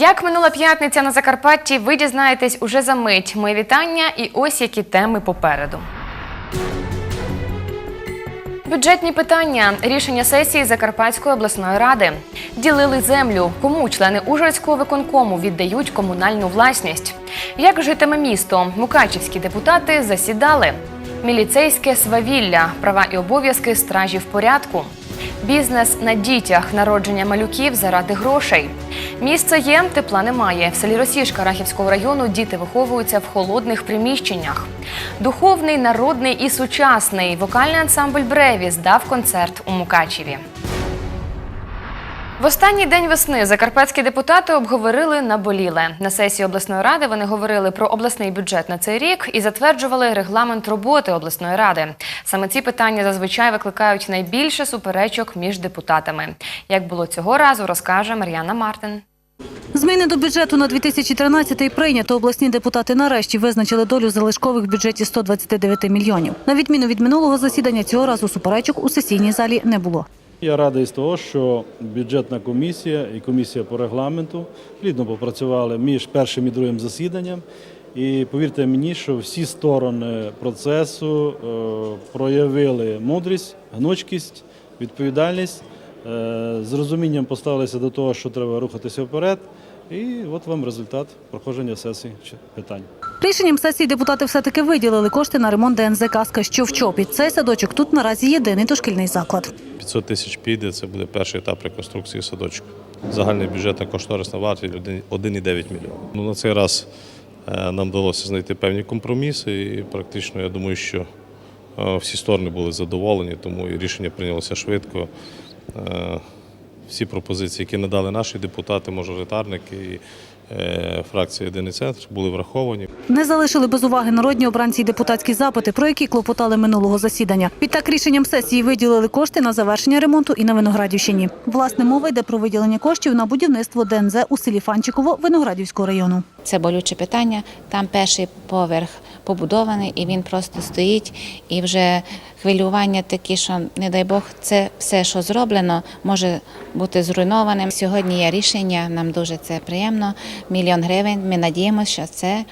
Як минула п'ятниця на Закарпатті, ви дізнаєтесь уже за мить. Мої вітання і ось які теми попереду. Бюджетні питання, рішення сесії Закарпатської обласної ради. Ділили землю. Кому члени Ужгородського виконкому віддають комунальну власність? Як житиме місто? Мукачівські депутати засідали. Міліцейське свавілля, права і обов'язки стражів порядку. Бізнес на дітях, народження малюків заради грошей. Місце є, тепла немає. В селі Росішка Рахівського району діти виховуються в холодних приміщеннях. Духовний, народний і сучасний вокальний ансамбль Бреві здав концерт у Мукачеві. В останній день весни закарпатські депутати обговорили наболіле. На сесії обласної ради вони говорили про обласний бюджет на цей рік і затверджували регламент роботи обласної ради. Саме ці питання зазвичай викликають найбільше суперечок між депутатами. Як було цього разу, розкаже Мар'яна Мартин. Зміни до бюджету на 2013 прийнято. Обласні депутати нарешті визначили долю залишкових в бюджеті 129 мільйонів. На відміну від минулого засідання, цього разу суперечок у сесійній залі не було. Я радий з того, що бюджетна комісія і комісія по регламенту плідно попрацювали між першим і другим засіданням. І повірте мені, що всі сторони процесу е, проявили мудрість, гнучкість, відповідальність, е, з розумінням поставилися до того, що треба рухатися вперед. І от вам результат проходження сесії чи питань. Рішенням сесії депутати все-таки виділили кошти на ремонт ДНЗ «Казка», що в ЧОПі. Цей садочок тут наразі єдиний дошкільний заклад. 500 тисяч піде, це буде перший етап реконструкції садочку. Загальний бюджетна кошторисна вартість 1,9 мільйона. Ну, на цей раз е, нам вдалося знайти певні компроміси, і практично я думаю, що е, всі сторони були задоволені, тому і рішення прийнялося швидко. Е, Всі пропозиції, які надали наші депутати, мажоритарники е, фракція Єдиний центр, були враховані. Не залишили без уваги народні обранці й депутатські запити, про які клопотали минулого засідання. Відтак рішенням сесії виділили кошти на завершення ремонту і на Виноградівщині. Власне, мова йде про виділення коштів на будівництво ДНЗ у селі Фанчиково Виноградівського району. Це болюче питання. Там перший поверх побудований, і він просто стоїть. І вже хвилювання такі, що не дай Бог, це все, що зроблено, може бути зруйнованим. Сьогодні є рішення. Нам дуже це приємно. Мільйон гривень. Ми надіємося, що це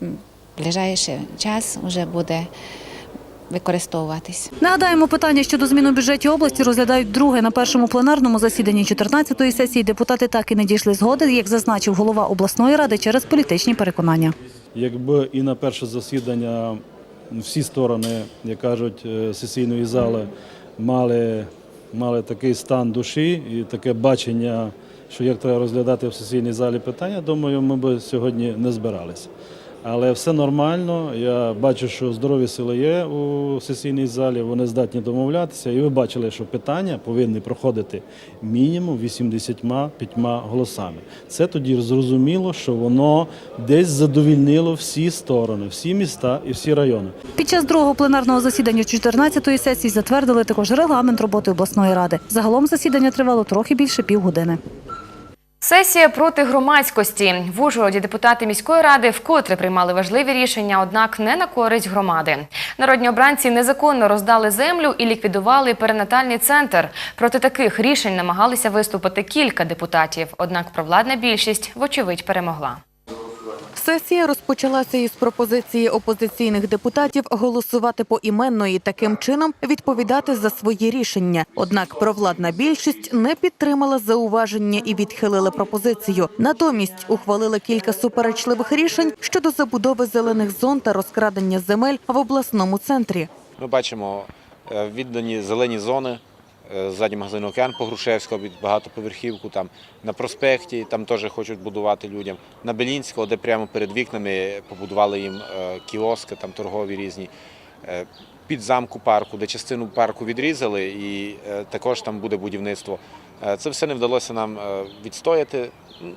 в ближайший час вже буде використовуватись. Нагадаємо, питання щодо змін у бюджеті області розглядають друге на першому пленарному засіданні 14-ї сесії. Депутати так і не дійшли згоди, як зазначив голова обласної ради через політичні переконання. Якби і на перше засідання всі сторони, як кажуть, е, сесійної зали мали, мали такий стан душі і таке бачення, що як треба розглядати в сесійній залі питання, думаю, ми б сьогодні не збиралися. Але все нормально. Я бачу, що здорові сили є у сесійній залі, вони здатні домовлятися. І ви бачили, що питання повинні проходити мінімум 85 голосами. Це тоді зрозуміло, що воно десь задовільнило всі сторони, всі міста і всі райони. Під час другого пленарного засідання 14-ї сесії затвердили також регламент роботи обласної ради. Загалом засідання тривало трохи більше півгодини. Сесія проти громадськості в Ужгороді депутати міської ради вкотре приймали важливі рішення, однак не на користь громади. Народні обранці незаконно роздали землю і ліквідували перинатальний центр. Проти таких рішень намагалися виступити кілька депутатів. Однак провладна більшість, вочевидь, перемогла. Сесія розпочалася із пропозиції опозиційних депутатів голосувати поіменно і таким чином відповідати за свої рішення. Однак провладна більшість не підтримала зауваження і відхилила пропозицію. Натомість ухвалили кілька суперечливих рішень щодо забудови зелених зон та розкрадення земель в обласному центрі. Ми бачимо е, віддані зелені зони. Е, Ззаді магазину Океан по Грушевського багатоповерхівку, там на проспекті, там теж хочуть будувати людям. На Белінського, де прямо перед вікнами побудували їм е, кіоски, там торгові різні. Е, Під замку парку, де частину парку відрізали, і також там буде будівництво. Е, Це все не вдалося нам е, відстояти.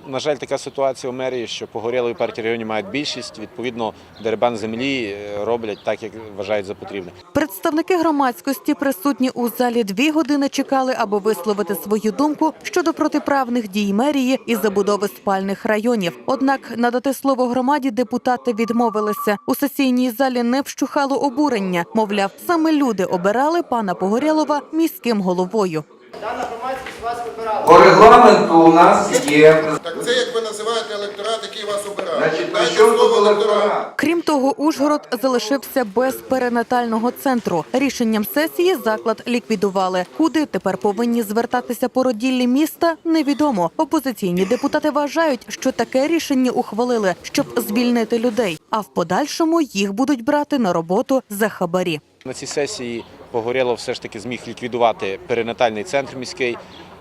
На жаль, така ситуація у мерії, що погорілої партії районів мають більшість. Відповідно, дерибан землі е, роблять так, як вважають за потрібне. Представники громадськості присутні у залі дві години чекали, аби висловити свою думку щодо протиправних дій мерії і забудови спальних районів. Однак надати слово громаді депутати відмовилися. У сесійній залі не вщухало обурення. Мовляв, саме люди обирали пана Погорєлова міським головою. Дана громадськість По регламенту у нас є. Так це як ви називаєте електорат, який вас обирає. Значить, при Дайте чому слово тут електорат? Крім того, Ужгород залишився без перинатального центру. Рішенням сесії заклад ліквідували. Куди тепер повинні звертатися породіллі міста, невідомо. Опозиційні депутати вважають, що таке рішення ухвалили, щоб звільнити людей, а в подальшому їх будуть брати на роботу за хабарі. На цій сесії Погорєлов все ж таки зміг ліквідувати перинатальний центр міський.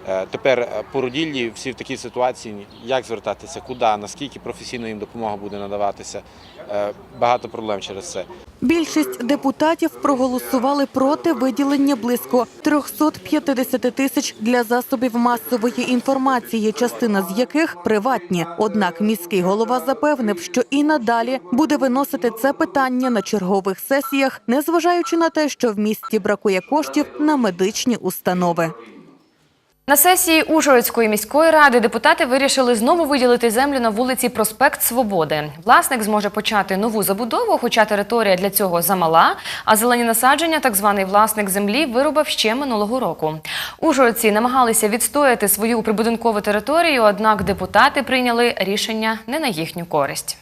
Е, Тепер е, породіллі всі в такій ситуації, як звертатися, куди, наскільки професійно їм допомога буде надаватися. Е, Багато проблем через це. Більшість депутатів проголосували проти виділення близько 350 тисяч для засобів масової інформації, частина з яких приватні. Однак міський голова запевнив, що і надалі буде виносити це питання на чергових сесіях, незважаючи на те, що в місті бракує коштів на медичні установи. На сесії Ужгородської міської ради депутати вирішили знову виділити землю на вулиці Проспект Свободи. Власник зможе почати нову забудову, хоча територія для цього замала, а зелені насадження так званий власник землі вирубав ще минулого року. Ужгородці намагалися відстояти свою прибудинкову територію, однак депутати прийняли рішення не на їхню користь.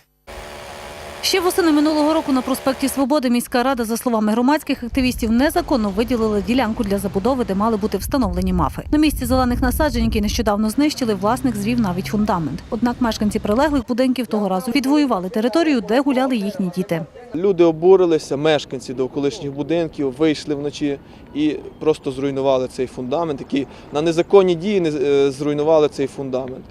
Ще восени минулого року на проспекті Свободи міська рада, за словами громадських активістів, незаконно виділила ділянку для забудови, де мали бути встановлені мафи. На місці зелених насаджень, які нещодавно знищили, власник звів навіть фундамент. Однак мешканці прилеглих будинків того разу відвоювали територію, де гуляли їхні діти. Люди обурилися, мешканці довколишніх будинків вийшли вночі і просто зруйнували цей фундамент, які на незаконні дії е, зруйнували цей фундамент.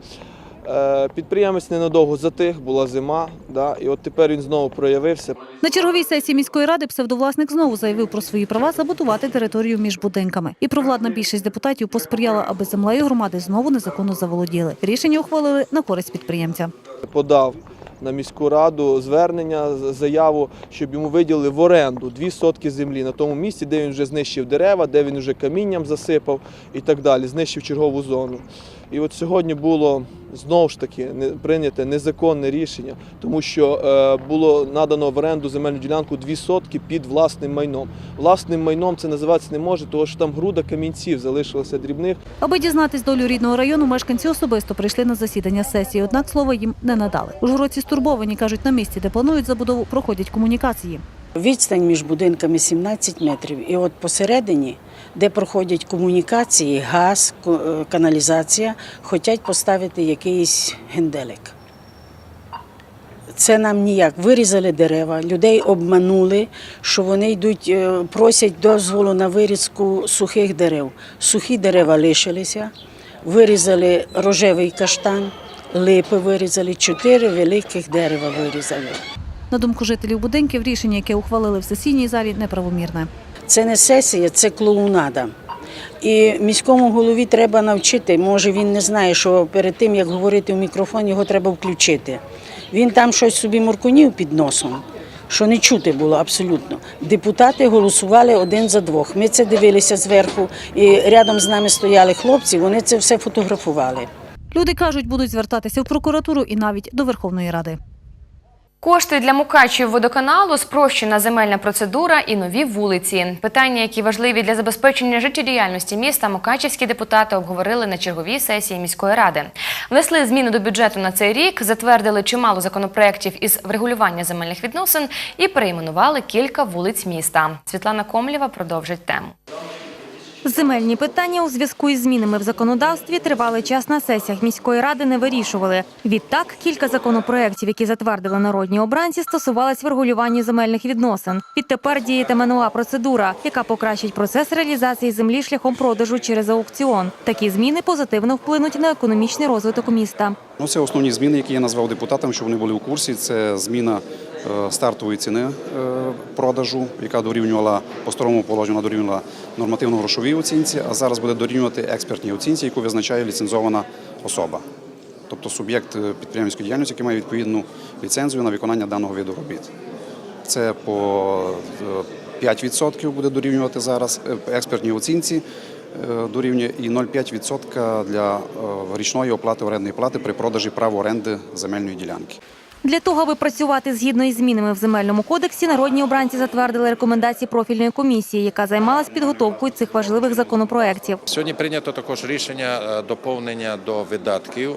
Е, Підприємець ненадовго затих, була зима, да, і от тепер він знову проявився. На черговій сесії міської ради псевдовласник знову заявив про свої права забудувати територію між будинками. І провладна більшість депутатів посприяла, аби землею громади знову незаконно заволоділи. Рішення ухвалили на користь підприємця. Подав на міську раду звернення, заяву, щоб йому виділили в оренду дві сотки землі на тому місці, де він вже знищив дерева, де він вже камінням засипав і так далі, знищив чергову зону. І от сьогодні було знову ж таки не- прийняте незаконне рішення, тому що е, було надано в оренду земельну ділянку дві сотки під власним майном. Власним майном це називатися не може, тому що там груда камінців залишилося дрібних. Аби дізнатись долю рідного району, мешканці особисто прийшли на засідання сесії, однак слова їм не надали. Ужгородці стурбовані кажуть, на місці, де планують забудову, проходять комунікації. Відстань між будинками 17 метрів. І от посередині, де проходять комунікації, газ, е, каналізація, хочуть поставити якийсь генделик. Це нам ніяк. Вирізали дерева, людей обманули, що вони йдуть, е, просять дозволу на вирізку сухих дерев. Сухі дерева лишилися, вирізали рожевий каштан, липи вирізали, чотири великих дерева вирізали. На думку жителів будинків, рішення, яке ухвалили в сесійній залі, неправомірне. Це не сесія, це клоунада. І міському голові треба навчити. Може, він не знає, що перед тим, як говорити в мікрофон, його треба включити. Він там щось собі муркунів під носом, що не чути було абсолютно. Депутати голосували один за двох. Ми це дивилися зверху, і рядом з нами стояли хлопці, вони це все фотографували. Люди кажуть, будуть звертатися в прокуратуру і навіть до Верховної Ради. Кошти для Мукачів водоканалу, спрощена земельна процедура і нові вулиці. Питання, які важливі для забезпечення життєдіяльності міста, мукачівські депутати обговорили на черговій сесії міської ради. Внесли зміни до бюджету на цей рік, затвердили чимало законопроєктів із врегулювання земельних відносин і перейменували кілька вулиць міста. Світлана Комлєва продовжить тему. Земельні питання у зв'язку із змінами в законодавстві тривалий час на сесіях міської ради не вирішували. Відтак, кілька законопроєктів, які затвердили народні обранці, стосувались врегулювання земельних відносин. Відтепер діятиме нова процедура, яка покращить процес реалізації землі шляхом продажу через аукціон. Такі зміни позитивно вплинуть на економічний розвиток міста. Ну, це основні зміни, які я назвав депутатам, щоб вони були у курсі. Це зміна стартової ціни е, продажу, яка дорівнювала по старому положенню, вона дорівнювала нормативно-грошовій оцінці, а зараз буде дорівнювати експертній оцінці, яку визначає ліцензована особа. Тобто суб'єкт е, підприємницької діяльності, який має відповідну ліцензію на виконання даного виду робіт. Це по е, 5% буде дорівнювати зараз е, експертній оцінці. е, Дорівнює і 0,5% для е, річної оплати орендної плати при продажі права оренди земельної ділянки. Для того, аби працювати згідно із змінами в земельному кодексі, народні обранці затвердили рекомендації профільної комісії, яка займалась підготовкою цих важливих законопроєктів. Сьогодні прийнято також рішення е, доповнення до видатків.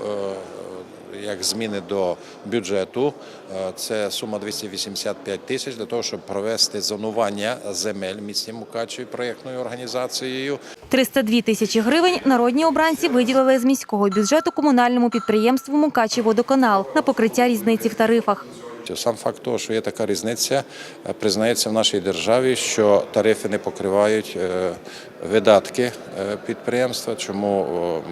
Як зміни до бюджету, Е, це сума 285 тисяч для того, щоб провести зонування земель місті Мукачеві проєктною організацією. 302 тисячі гривень народні обранці виділили з міського бюджету комунальному підприємству «Мукачеводоканал» на покриття різниці в тарифах. Сам факт того, що є така різниця, е, признається в нашій державі, що тарифи не покривають е, видатки е, підприємства. Чому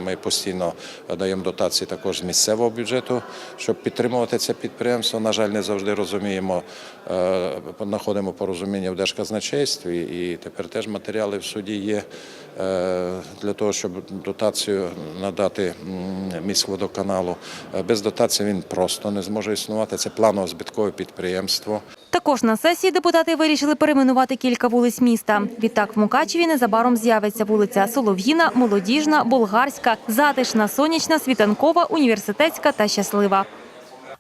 ми постійно даємо дотації також з місцевого бюджету, щоб підтримувати це підприємство. На жаль, не завжди розуміємо, е, знаходимо порозуміння в держказначействі, і тепер теж матеріали в суді є е, для того, щоб дотацію надати міськводоканалу. Без дотації він просто не зможе існувати. Це планово-збиткове підприємство. Також на сесії депутати вирішили перейменувати кілька вулиць міста. Відтак в Мукачеві незабаром з'явиться вулиця Солов'їна, Молодіжна, Болгарська, Затишна, Сонячна, Світанкова, Університетська та Щаслива.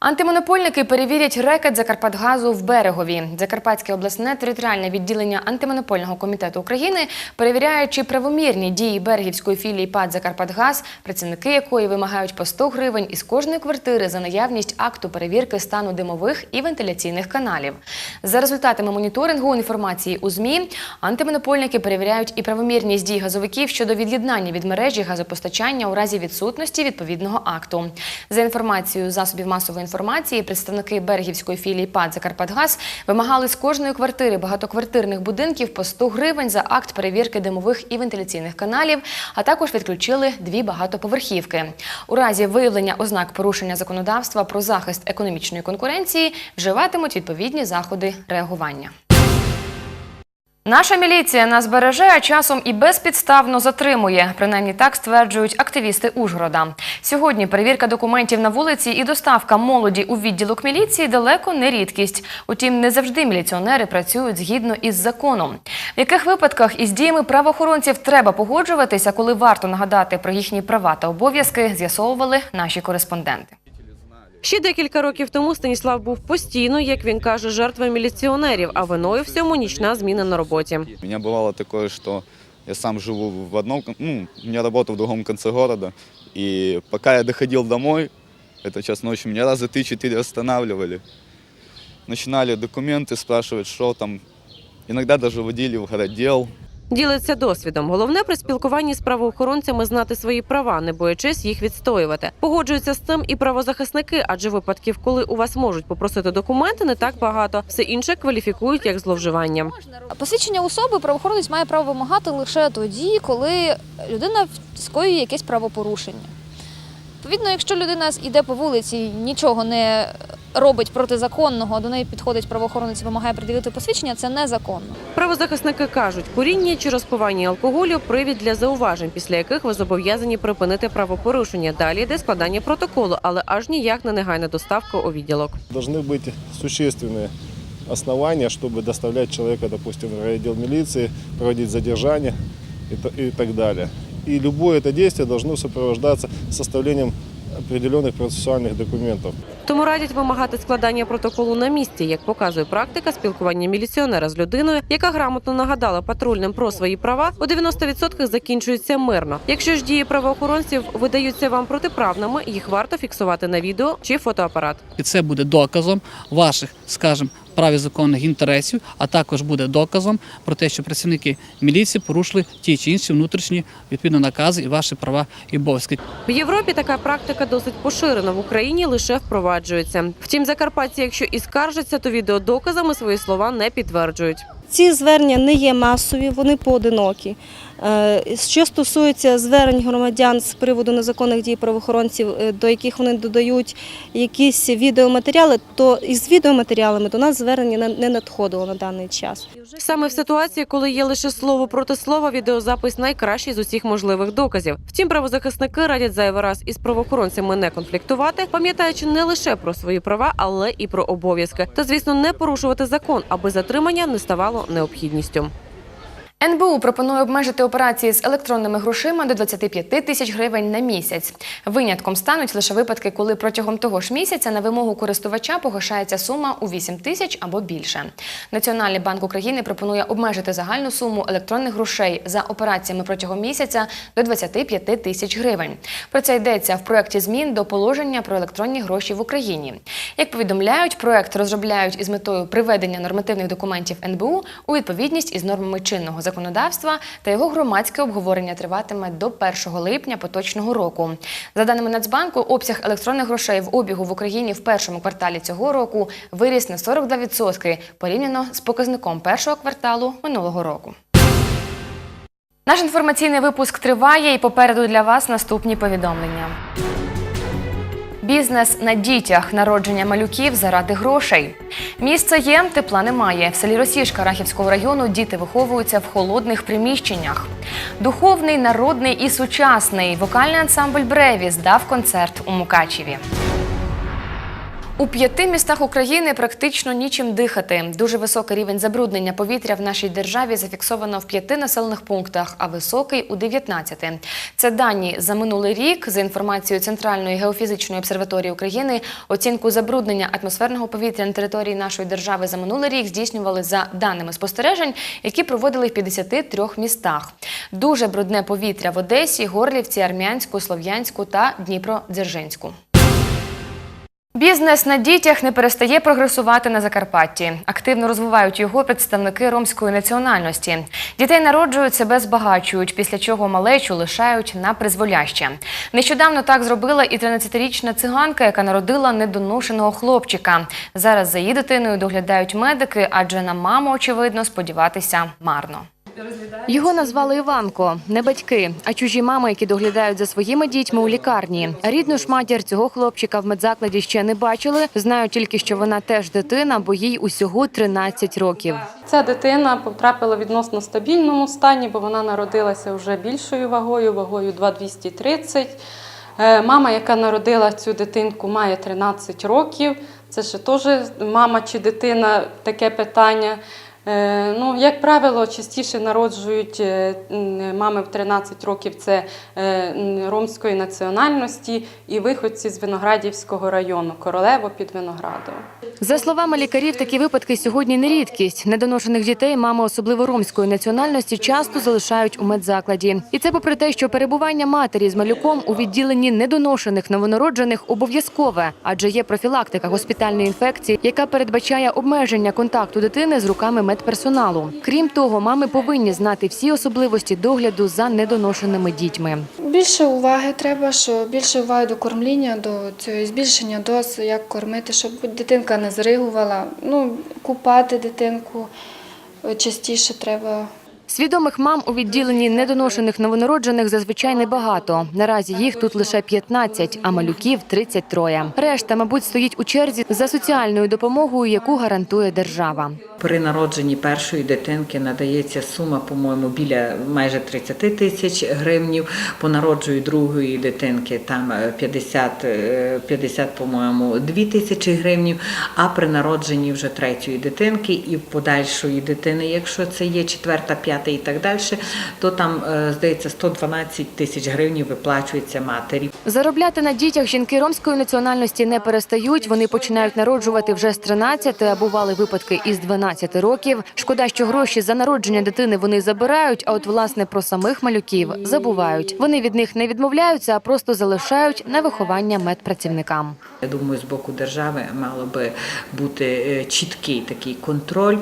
Антимонопольники перевірять рекет Закарпатгазу в берегові. Закарпатське обласне територіальне відділення антимонопольного комітету України перевіряє, чи правомірні дії берегівської філії ПАД Закарпатгаз, працівники якої вимагають по 100 гривень із кожної квартири за наявність акту перевірки стану димових і вентиляційних каналів. За результатами моніторингу інформації у ЗМІ, антимонопольники перевіряють і правомірність дій газовиків щодо від'єднання від мережі газопостачання у разі відсутності відповідного акту. За інформацією засобів масової інформації, представники берегівської філії ПАД Закарпатгаз вимагали з кожної квартири багатоквартирних будинків по 100 гривень за акт перевірки димових і вентиляційних каналів, а також відключили дві багатоповерхівки. У разі виявлення ознак порушення законодавства про захист економічної конкуренції вживатимуть відповідні заходи реагування. Наша міліція нас береже, а часом і безпідставно затримує. Принаймні так стверджують активісти Ужгорода. Сьогодні перевірка документів на вулиці і доставка молоді у відділок міліції далеко не рідкість. Утім, не завжди міліціонери працюють згідно із законом. В яких випадках із діями правоохоронців треба погоджуватися, коли варто нагадати про їхні права та обов'язки, з'ясовували наші кореспонденти. Ще декілька років тому Станіслав був постійно, як він каже, жертвою міліціонерів, а виною всьому нічна зміна на роботі. У меня бывало такое, что я сам живу в одном, кон- ну, у меня работа в другом конце города, и пока я доходил домой, это час ночи, меня раза три-четыре останавливали. Начинали документы спрашивать, что там. Иногда даже водили в городдел. Ділиться досвідом. Головне при спілкуванні з правоохоронцями знати свої права, не боячись їх відстоювати. Погоджуються з цим і правозахисники, адже випадків, коли у вас можуть попросити документи, не так багато. Все інше кваліфікують як зловживання. Посвідчення особи правоохоронець має право вимагати лише тоді, коли людина скоює якесь правопорушення. Відповідно, якщо людина йде по вулиці, нічого не робить протизаконного, а до неї підходить правоохоронець і вимагає приділити посвідчення, це незаконно. Правозахисники кажуть, куріння чи розпивання алкоголю привід для зауважень, після яких ви зобов'язані припинити правопорушення. Далі йде складання протоколу, але аж ніяк не негайна доставка у відділок. Должны быть существенные основания, чтобы доставлять человека, допустим, в райотдел милиции, проводить задержание и, т- и так далее. И любое это действие должно сопровождаться составлением определенных процессуальных документов. Тому радять вимагати складання протоколу на місці, як показує практика спілкування міліціонера з людиною, яка грамотно нагадала патрульним про свої права, у 90% закінчується мирно. Якщо ж дії правоохоронців видаються вам протиправними, їх варто фіксувати на відео чи фотоапарат. І це буде доказом ваших, скажімо, прав і законних інтересів, а також буде доказом про те, що працівники міліції порушили ті чи інші внутрішні відповідно накази і ваші права і обов'язки. В Європі така практика досить поширена в Україні лише впроваджується. Втім, закарпатці, якщо і скаржаться, то відеодоказами свої слова не підтверджують. Ці звернення не є масові, вони поодинокі. Е, Що стосується звернень громадян з приводу незаконних дій правоохоронців, е, до яких вони додають якісь відеоматеріали, то із відеоматеріалами до нас звернення не- надходило на даний час. Саме в ситуації, коли є лише слово проти слова, відеозапис найкращий з усіх можливих доказів. Втім, правозахисники радять зайвий раз із правоохоронцями не конфліктувати, пам'ятаючи не лише про свої права, але і про обов'язки. Та звісно, не порушувати закон, аби затримання не ставало необхідністю. НБУ пропонує обмежити операції з електронними грошима до 25 тисяч гривень на місяць. Винятком стануть лише випадки, коли протягом того ж місяця на вимогу користувача погашається сума у 8 тисяч або більше. Національний банк України пропонує обмежити загальну суму електронних грошей за операціями протягом місяця до 25 тисяч гривень. Про це йдеться в проєкті змін до положення про електронні гроші в Україні. Як повідомляють, проєкт розробляють із метою приведення нормативних документів НБУ у відповідність із нормами чинного законодавства та його громадське обговорення триватиме до 1 липня поточного року. За даними Нацбанку, обсяг електронних грошей в обігу в Україні в першому кварталі цього року виріс на 42% порівняно з показником першого кварталу минулого року. Наш інформаційний випуск триває і попереду для вас наступні повідомлення. Бізнес на дітях, народження малюків заради грошей. Місце є, тепла немає. В селі Росішка Рахівського району діти виховуються в холодних приміщеннях. Духовний, народний і сучасний вокальний ансамбль Бреві здав концерт у Мукачеві. У п'яти містах України практично нічим дихати. Дуже високий рівень забруднення повітря в нашій державі зафіксовано в п'яти населених пунктах, а високий у 19. Це дані за минулий рік. За інформацією Центральної геофізичної обсерваторії України, оцінку забруднення атмосферного повітря на території нашої держави за минулий рік здійснювали за даними спостережень, які проводили в 53 містах. Дуже брудне повітря в Одесі, Горлівці, Армянську, Слов'янську та Дніпро-Дзержинську. Бізнес на дітях не перестає прогресувати на Закарпатті. Активно розвивають його представники ромської національності. Дітей народжують, себе збагачують, після чого малечу лишають на призволяще. Нещодавно так зробила і 13-річна циганка, яка народила недоношеного хлопчика. Зараз за її дитиною доглядають медики, адже на маму, очевидно, сподіватися марно. Його назвали Іванко. Не батьки, а чужі мами, які доглядають за своїми дітьми у лікарні. Рідну ж матір цього хлопчика в медзакладі ще не бачили. Знають тільки, що вона теж дитина, бо їй усього 13 років. Ця дитина потрапила в відносно стабільному стані, бо вона народилася вже більшою вагою, вагою 2,230. Е, Мама, яка народила цю дитинку, має 13 років. Це ще теж мама чи дитина таке питання. Е, Ну, як правило, частіше народжують е, мами в 13 років це е, ромської національності і виходці з Виноградівського району, Королево під Виноградово. За словами лікарів, такі випадки сьогодні не рідкість. Недоношених дітей мами, особливо ромської національності, часто залишають у медзакладі. І це попри те, що перебування матері з малюком у відділенні недоношених новонароджених обов'язкове, адже є профілактика госпітальної інфекції, яка передбачає обмеження контакту дитини з руками медперсоналу. Крім того, мами повинні знати всі особливості догляду за недоношеними дітьми. Більше уваги треба, що більше уваги до кормління, до цього збільшення доз, як кормити, щоб дитинка не зригувала. Ну, купати дитинку е, частіше треба. Свідомих мам у відділенні недоношених новонароджених зазвичай небагато. Наразі їх тут лише 15, а малюків 33. Решта, мабуть, стоїть у черзі за соціальною допомогою, яку гарантує держава. При народженні першої дитинки надається сума, по-моєму, біля майже 30 тисяч гривнів. По народжую другої дитинки там е, 50, е, 50 по-моєму, 2 тисячі гривнів. А при народженні вже третьої дитинки і подальшої дитини, якщо це є четверта, п'ята і так далі, то там, е, здається, 112 тисяч гривнів виплачується матері. Заробляти на дітях жінки ромської національності не перестають. Вони починають народжувати вже з 13, а бували випадки із 12 років. Шкода, що гроші за народження дитини вони забирають, а от власне про самих малюків забувають. Вони від них не відмовляються, а просто залишають на виховання медпрацівникам. Я думаю, з боку держави мало би бути е, чіткий такий контроль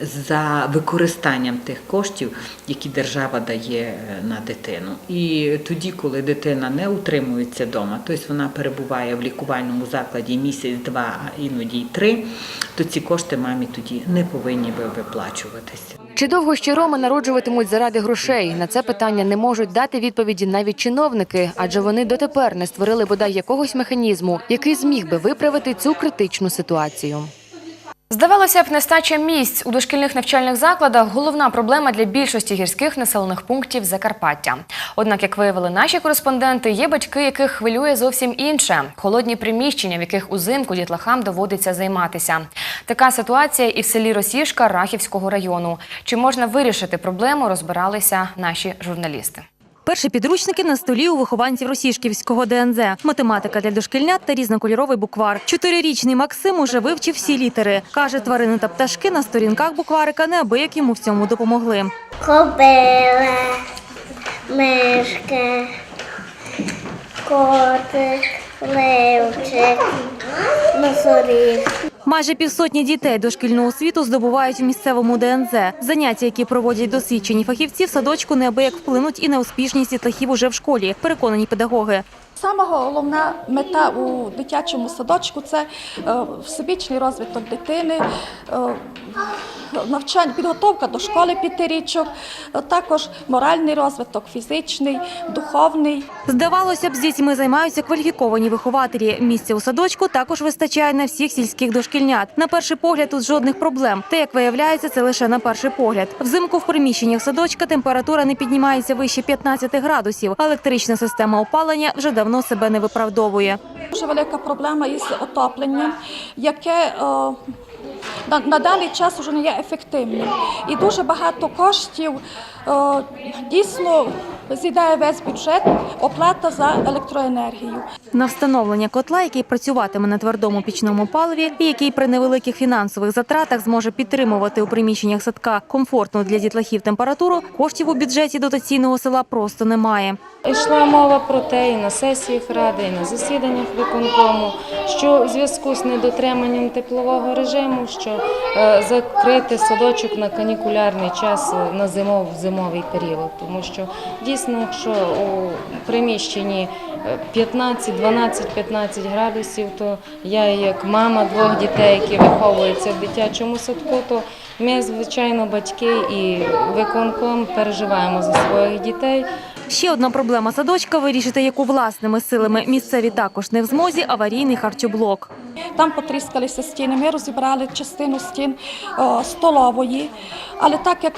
за використанням тих коштів, які держава дає е, на дитину. І тоді, коли дитина не утримується вдома, тобто вона перебуває в лікувальному закладі місяць, два, а іноді й три, то ці кошти мамі тоді не повинні би виплачуватися. Чи довго ще роми народжуватимуть заради грошей? На це питання не можуть дати відповіді навіть чиновники, адже вони дотепер не створили бодай якогось механізму, який зміг би виправити цю критичну ситуацію. Здавалося б, нестача місць у дошкільних навчальних закладах головна проблема для більшості гірських населених пунктів Закарпаття. Однак, як виявили наші кореспонденти, є батьки, яких хвилює зовсім інше холодні приміщення, в яких узимку дітлахам доводиться займатися. Така ситуація і в селі Росішка Рахівського району. Чи можна вирішити проблему, розбиралися наші журналісти. Перші підручники на столі у вихованців Росішківського ДНЗ. Математика для дошкільнят та різнокольоровий буквар. Чотирирічний Максим уже вивчив всі літери. Каже, тварини та пташки на сторінках букварика неабияк йому в цьому допомогли. Кобила, мишка, котик, левчик, носоріг. Майже півсотні дітей дошкільну освіту здобувають у місцевому ДНЗ. Заняття, які проводять досвідчені фахівці, в садочку неабияк вплинуть і на успішність дітлахів уже в школі, переконані педагоги. Сама головна мета у дитячому садочку це е, всебічний розвиток дитини, е, навчання, підготовка до школи п'ятирічок, е, також моральний розвиток, фізичний, духовний. Здавалося б, з дітьми займаються кваліфіковані вихователі. Місця у садочку також вистачає на всіх сільських дошкільнят. На перший погляд тут жодних проблем. Та як виявляється, це лише на перший погляд. Взимку в приміщеннях садочка температура не піднімається вище 15 градусів. Електрична система опалення вже давно себе не виправдовує. Дуже велика проблема із отопленням, яке е, на, на даний час вже не є ефективним. І дуже багато коштів дійсно з'їдає весь бюджет, оплата за електроенергію. На встановлення котла, який працюватиме на твердому пічному паливі, і який при невеликих фінансових затратах зможе підтримувати у приміщеннях садка комфортну для дітлахів температуру, коштів у бюджеті дотаційного села просто немає. Йшла мова про те і на сесіях ради, і на засіданнях виконкому, що в зв'язку з недотриманням теплового режиму, що е, закрити садочок на канікулярний час е, на зимов, зимовий період, тому що дійсно, якщо у приміщенні е, 15, 12, 15 градусів, то я як мама двох дітей, які виховуються в дитячому садку, то ми, звичайно, батьки і виконком переживаємо за своїх дітей. Ще одна проблема садочка вирішити, яку власними силами місцеві також не в змозі аварійний харчоблок. Там потріскалися стіни. Ми розібрали частину стін столової, але так як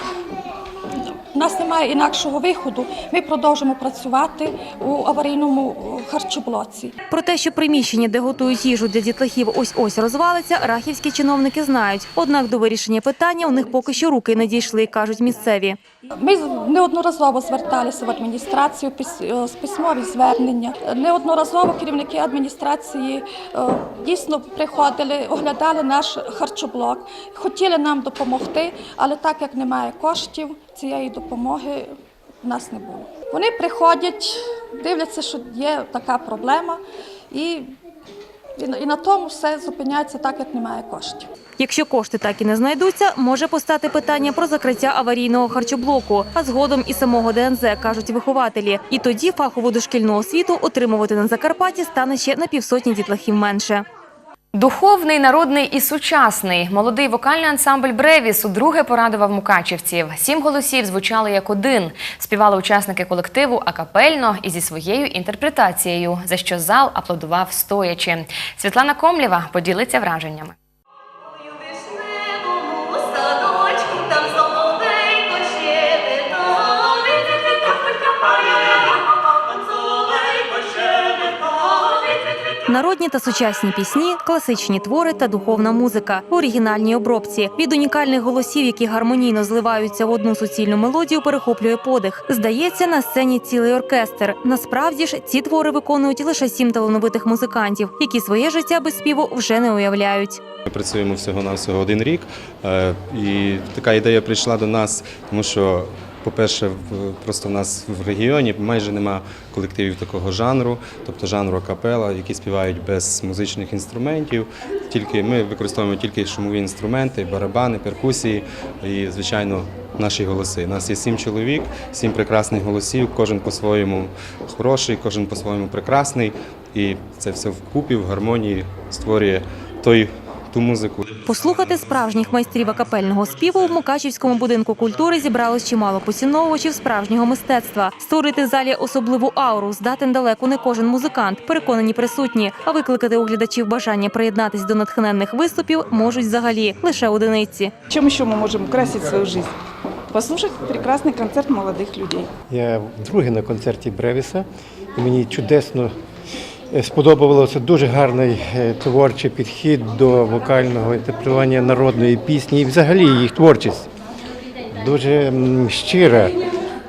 нас немає інакшого виходу, ми продовжимо працювати у аварійному е, харчоблоці. Про те, що приміщення, де готують їжу для дітлахів, ось ось розвалиться, рахівські чиновники знають. Однак до вирішення питання у них поки що руки не дійшли, кажуть місцеві. Ми неодноразово зверталися в адміністрацію е, з письмові звернення. Неодноразово керівники адміністрації е, дійсно приходили, оглядали наш харчоблок, хотіли нам допомогти, але так як немає коштів, цієї допомоги в нас не було. Вони приходять, дивляться, що є така проблема, і, і, на- тому все зупиняється так, як немає коштів. Якщо кошти так і не знайдуться, може постати питання про закриття аварійного харчоблоку, а згодом і самого ДНЗ, кажуть вихователі. І тоді фахову дошкільну освіту отримувати на Закарпатті стане ще на півсотні дітлахів менше. Духовний, народний і сучасний молодий вокальний ансамбль Бревіс удруге порадував мукачівців. Сім голосів звучали як один. Співали учасники колективу акапельно і зі своєю інтерпретацією, за що зал аплодував стоячи. Світлана Комлєва поділиться враженнями. Народні та сучасні пісні, класичні твори та духовна музика в оригінальній обробці. Від унікальних голосів, які гармонійно зливаються в одну суцільну мелодію, перехоплює подих. Здається, на сцені цілий оркестр. Насправді ж ці твори виконують лише сім талановитих музикантів, які своє життя без співу вже не уявляють. Ми працюємо всього на всього один рік, е, і така ідея прийшла до нас, тому що, по-перше, просто в нас в регіоні майже нема колективів такого жанру, тобто жанру капела, які співають без музичних інструментів. Тільки ми використовуємо тільки шумові інструменти, барабани, перкусії і, звичайно, наші голоси. У нас є сім чоловік, сім прекрасних голосів, кожен по-своєму хороший, кожен по-своєму прекрасний. І це все вкупі в гармонії створює той ту музику, Послухати справжніх майстрів акапельного співу в Мукачівському будинку культури зібралось чимало поціновувачів справжнього мистецтва. Створити в залі особливу ауру здатен далеко не кожен музикант, переконані присутні. А викликати у глядачів бажання приєднатись до натхненних виступів можуть взагалі лише одиниці. Чем еще мы можем украсить свою жизнь? Послушать прекрасный концерт молодых людей. Я вдруге на концерті Бревіса, і мені чудесно е, сподобалося дуже гарний е, творчий підхід до вокального інтерпретування народної пісні і взагалі їх творчість. Дуже щира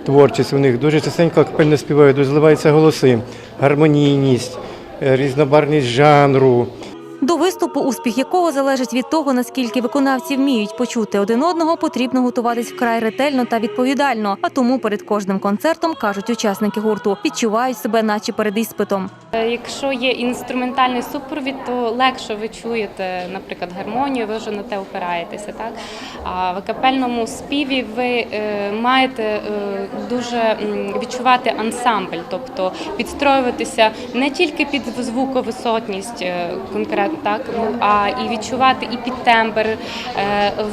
творчість у них, дуже частенько акапельно співають, дуже зливаються голоси, гармонійність, е, різнобарність жанру. До виступу, успіх якого залежить від того, наскільки виконавці вміють почути один одного, потрібно готуватись вкрай ретельно та відповідально. А тому перед кожним концертом кажуть учасники гурту, відчувають себе, наче перед іспитом. Е, Якщо є інструментальний супровід, то легше ви чуєте, наприклад, гармонію, ви вже на те опираєтеся. Так? А в акапельному співі ви е, маєте е, дуже відчувати ансамбль, тобто підстроюватися не тільки під звуковисотність е, конкретно, так, ну, а і відчувати і під тембр, е,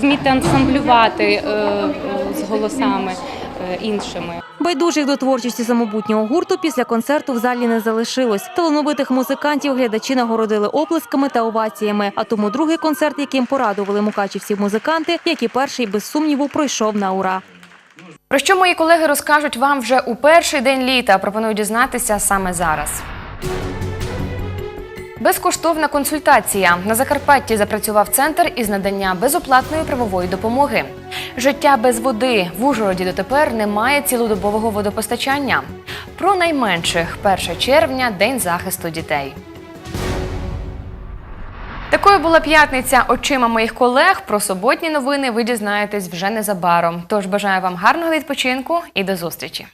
вміти ансамблювати е, з голосами е, іншими. Байдужих до творчості самобутнього гурту після концерту в залі не залишилось. Талановитих музикантів глядачі нагородили оплесками та оваціями. А тому другий концерт, яким порадували мукачівці музиканти, як і перший без сумніву пройшов на ура. Про що мої колеги розкажуть вам вже у перший день літа. Пропоную дізнатися саме зараз. Безкоштовна консультація на Закарпатті запрацював центр із надання безоплатної правової допомоги. Життя без води в Ужгороді дотепер немає цілодобового водопостачання. Про найменших 1 червня День захисту дітей. Такою була п'ятниця очима моїх колег. Про суботні новини ви дізнаєтесь вже незабаром. Тож бажаю вам гарного відпочинку і до зустрічі.